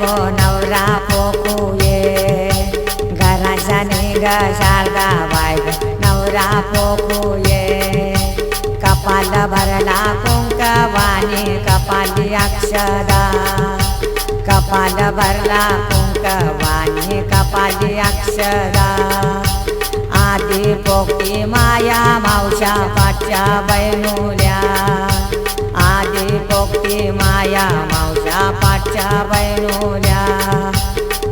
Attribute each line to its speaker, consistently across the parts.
Speaker 1: गो नवरा पोकुये पोकूये घराच्या निघाल गावाय नवरा पोकुये कपाल भरला कुंकवाने कपाली अक्षदा कपाल भरला कुंकवाने कपाली अक्षरा आधी पोकटी माया मावशा पाठच्या बैनुल्या आधी पोकटी माया पाठच्या बैनुल्या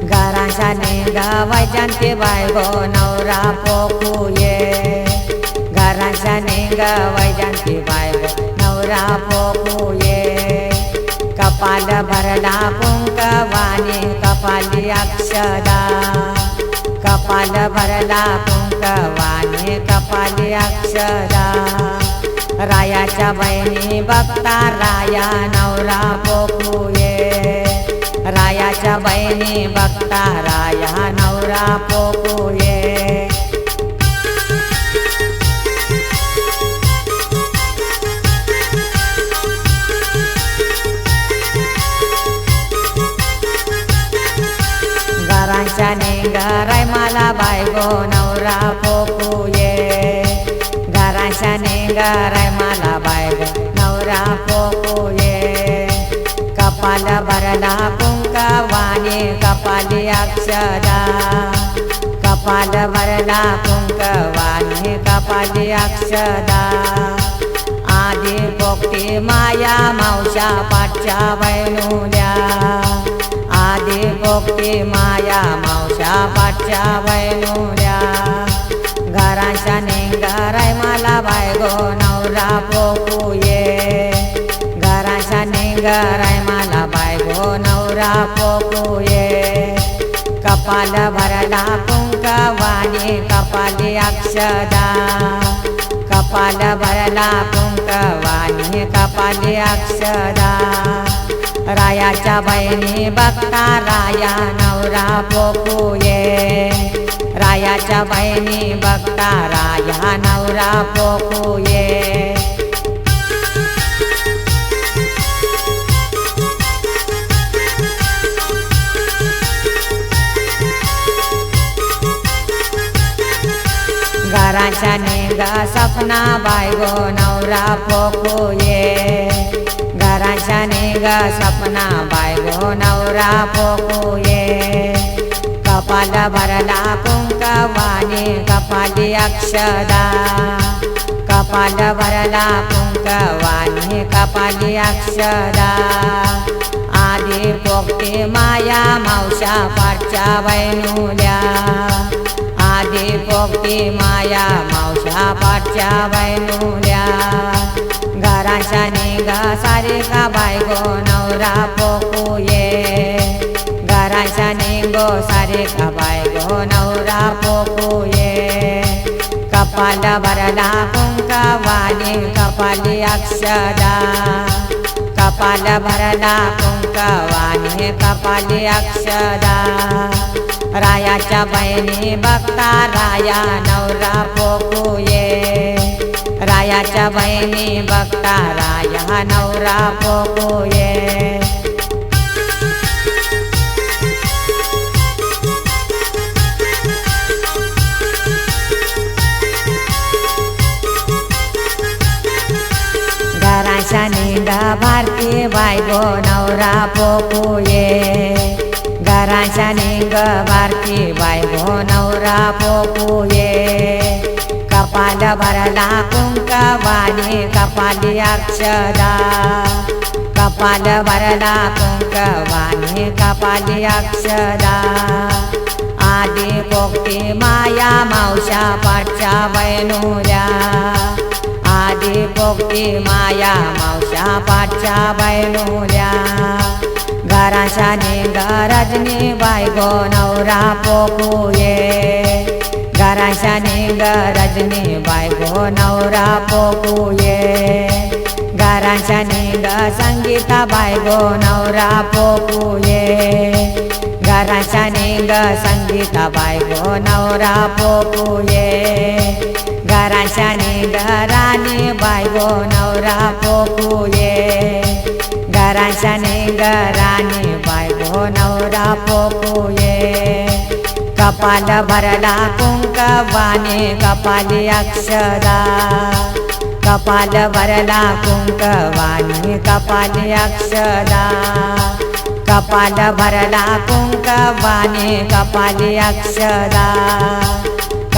Speaker 1: घराच्या निघावायच्या वैजंती बायगो नवरा पोकुये घराच्या निघावायच्या वैजंती बायगो नवरा पोकुये कपाल भरला कुंकवानी कपाली अक्षदा. कपाल भरला कुंकवानी कपाली अक्षदा. रायाच्या बहिणी बघता राया नवरा पोकुये. रायाच्या बहिणी बघता राया नवरा पोकुये. घरांच्या निंगाराय मला बायगो नवरा पोकू घरांच्या मला बायग नवरा पोकुये कपाल भरला कुंकवानी कपाली अक्षरा कपाल भरला कुंकवानी कपाली अक्षरा आधी पोकटी माया मावशा पाठच्या वैनुल्या आधी पोकटी माया मावशा पाठच्या वैनुल्या बायगो नवरा पोकुये घराच्या निंगाराय मला बायगो नवरा पोकुये कपाल भरला कुंकवाणी कपाली अक्षदा. कपाल भरला कुंकवाणी कपाली अक्षदा. रायाच्या बहिणी बघता राया नवरा पोकुये रायाच्या बहिणी बघता राया नवरा पोकुये घराच्या निंग सपना बायगो नवरा पोकुये घराच्या निंग सपना बायगो नवरा पोकुये कपाल भरला कुंकवानी कपाली अक्षदा. कपाल भरला कुंकवानी कपाली अक्षदा. आधी पोकटी माया मावशा पाठच्या वैनुल्या आधी पोकटी माया मावशा पाठच्या वैनुल्या घराच्या निघा सारे का बायगो नवरा पोकुये. घराच्या गो सारे खबाय गो नवरा पोपुये कपाल भरला कुंकवानी कपाली अक्षदा। कपाल भरला कुंकवानी कपाली अक्षदा। रायाच्या बहिणी बघता राया नवरा पोपुये रायाच्या बहिणी बघता राया नवरा पोकुये भारती बायगो नवरा पोकुये घराच्या निंग भारती बायगो नवरा पोकुये कपाल भरला कुंकवाणी कपाली अक्षरा कपाल भरला कुंकवाणी कपाली अक्षरा आधी पोकटी माया मावशा पाठच्या बैनुल्या आधी माया मावशा पाठच्या बैनुल्या घराच्या निंग रजनी बायगो नवरा पोकुये घराच्या निंग रजनी बायगो नवरा पोकुये घराच्या निंग संगीता बायगो नवरा पोकुये घराच्या निंग संगीता बायगो नवरा पोकुये घराच्या निंग राणी बायगो नवरा पोकुये घरांच्याने घराने राणी बायगो नवरा पोकुये कपाल भरला कुंकवाने कपाली अक्षरा कपाल भरला कुंकवाने कपाली अक्षरा कपाल भरला कुंकवाने कपाली अक्षरा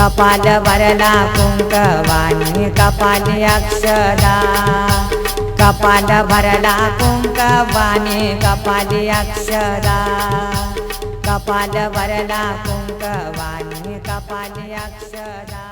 Speaker 1: कपाल वरला कुंकवाने कपाली अक्षदा कपाल भरला कुंकवाने कपाली अक्षदा कपाल वरला कुंकवाने कपाली अक्षदा